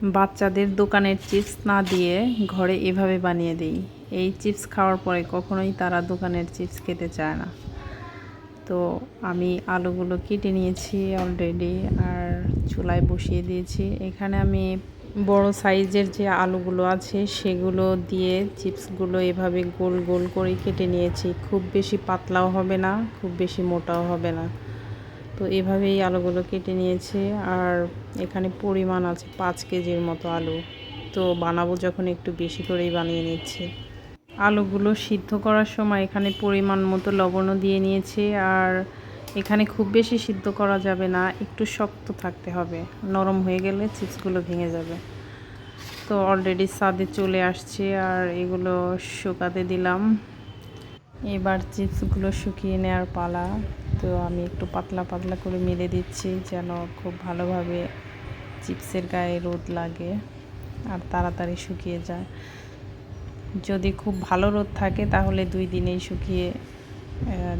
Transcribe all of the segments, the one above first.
বাচ্চাদের দোকানের চিপস না দিয়ে ঘরে এভাবে বানিয়ে দিই। এই চিপস খাওয়ার পরে কখনোই তারা দোকানের চিপস খেতে চায় না। তো আমি আলুগুলো কেটে নিয়েছি অলরেডি আর চুলায় বসিয়ে দিয়েছি। এখানে আমি বড় সাইজের যে আলুগুলো আছে সেগুলো দিয়ে চিপসগুলো এভাবে গোল গোল করে কেটে নিয়েছি। খুব বেশি পাতলাও হবে না, খুব বেশি মোটাও হবে না। তো এভাবেই আলুগুলো কেটে নিয়েছি। আর এখানে পরিমাণ আছে পাঁচ কেজির মতো আলু। তো বানাবো যখন একটু বেশি করেই বানিয়ে নিচ্ছি। আলুগুলো সিদ্ধ করার সময় এখানে পরিমাণ মতো লবণও দিয়ে নিয়েছি। আর এখানে খুব বেশি সিদ্ধ করা যাবে না, একটু শক্ত থাকতে হবে। নরম হয়ে গেলে চিপসগুলো ভেঙে যাবে। তো অলরেডি সাদে চলে আসছে আর এগুলো শুকাতে দিলাম। এবার চিপসগুলো শুকিয়ে নেওয়ার পালা। তো আমি একটু পাতলা পাতলা করে মেলে দিচ্ছি যেন খুব ভালোভাবে চিপসের গায়ে রোদ লাগে আর তাড়াতাড়ি শুকিয়ে যায়। যদি খুব ভালো রোদ থাকে তাহলে দুই দিনেই শুকিয়ে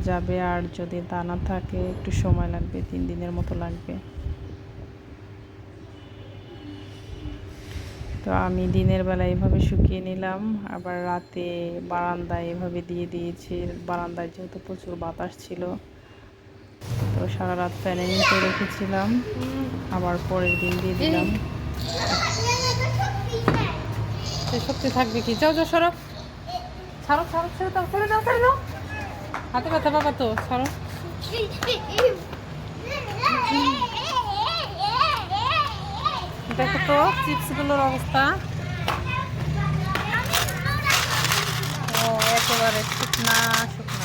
যাবে। আর যদি তা না থাকে, একটু সময় লাগবে, তিন দিনের মতো লাগবে। তো আমি দিনের বেলা এভাবে শুকিয়ে নিলাম। আবার রাতে বারান্দায় এভাবে দিয়ে দিয়েছি। বারান্দায় যেহেতু প্রচুর বাতাস ছিল তো সারা রাত ফ্যানে নিচে রেখেছিলাম। আবার পরের দিন দিয়ে দিলাম। শক্তি থাকবে কি? যাও যাও সরব ছাড়ো ছাড়ো, ছেড়ে দাও ছেড়ে দাও ছেড়ে। দাও হাতে ব্যথা বাবা তো, ছাড়ো। দেখো তো, চিপসগুলোর অবস্থা। ও, একেবারে শুকনা শুকনা।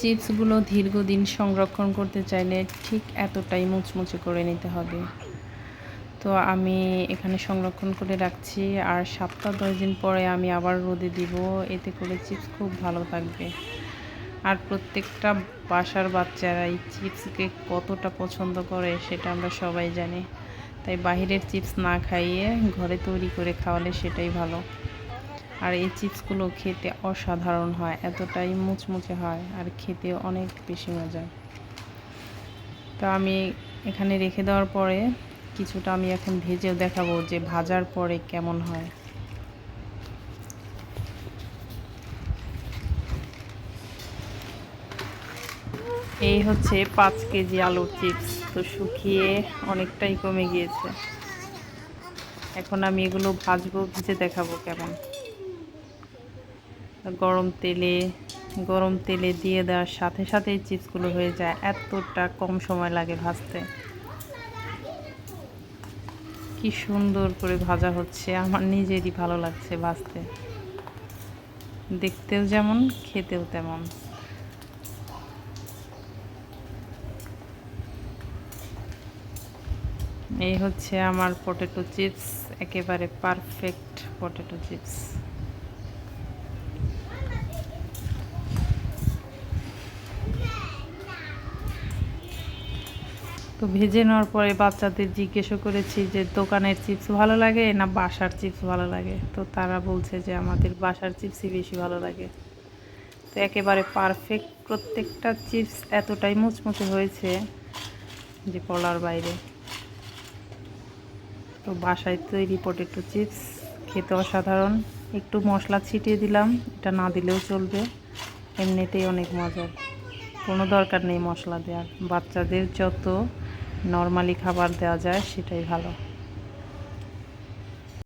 চিপসগুলো দীর্ঘদিন সংরক্ষণ করতে চাইলে ঠিক এতটাই মুচমুচে করে নিতে হবে। তো আমি এখানে সংরক্ষণ করে রাখছি আর সপ্তাহ দশ দিন পরে আমি আবার রোদে দিব। এতে করে চিপস খুব ভালো থাকবে। আর প্রত্যেকটা বাসার বাচ্চারা এই চিপসকে কতটা পছন্দ করে সেটা আমরা সবাই জানি। তাই বাহিরের চিপস না খাইয়ে ঘরে তৈরি করে খাওয়ালে সেটাই ভালো। আর এই চিপসগুলো খেতে অসাধারণ হয়, এতটাই মুচমুচে হয় আর খেতে অনেক বেশি মজা। তো আমি এখানে রেখে দেওয়ার পরে কিছুটা আমি এখন ভেজেও দেখাবো যে ভাজার পরে কেমন হয়। এই হচ্ছে পাঁচ কেজি আলুর চিপস, তো শুকিয়ে অনেকটাই কমে গিয়েছে। এখন আমি এগুলো ভাজবো, ভেজে দেখাবো কেমন। গরম তেলে গরম তেলে দিয়ে দেওয়ার সাথে সাথেই চিপসগুলো হয়ে যায়। এতটা কম সময় লাগে ভাজতে। কি সুন্দর করে ভাজা হচ্ছে। আমার নিজেরই ভালো লাগছে ভাজতে। দেখতেও যেমন, খেতেও তেমন। এই হচ্ছে আমার পটেটো চিপস একেবারে পারফেক্ট পটেটো চিপস তো ভেজে নেওয়ার পরে বাচ্চাদের জিজ্ঞেসও করেছি যে, দোকানের চিপস ভালো লাগে না বাসার চিপস ভালো লাগে? তো তারা বলছে যে, আমাদের বাসার চিপসই বেশি ভালো লাগে। তো একেবারে পারফেক্ট প্রত্যেকটা চিপস এতটাই মুচমুচে হয়েছে যে বলার বাইরে। তো বাসায় তৈরি পটেটো চিপস খেতে অসাধারণ। একটু মশলা ছিটিয়ে দিলাম, এটা না দিলেও চলবে। এমনিতেই অনেক মজার। কোনো দরকার নেই মশলা দেওয়ার বাচ্চাদের যত নর্মালি খাবার দেওয়া যায় সেটাই ভালো।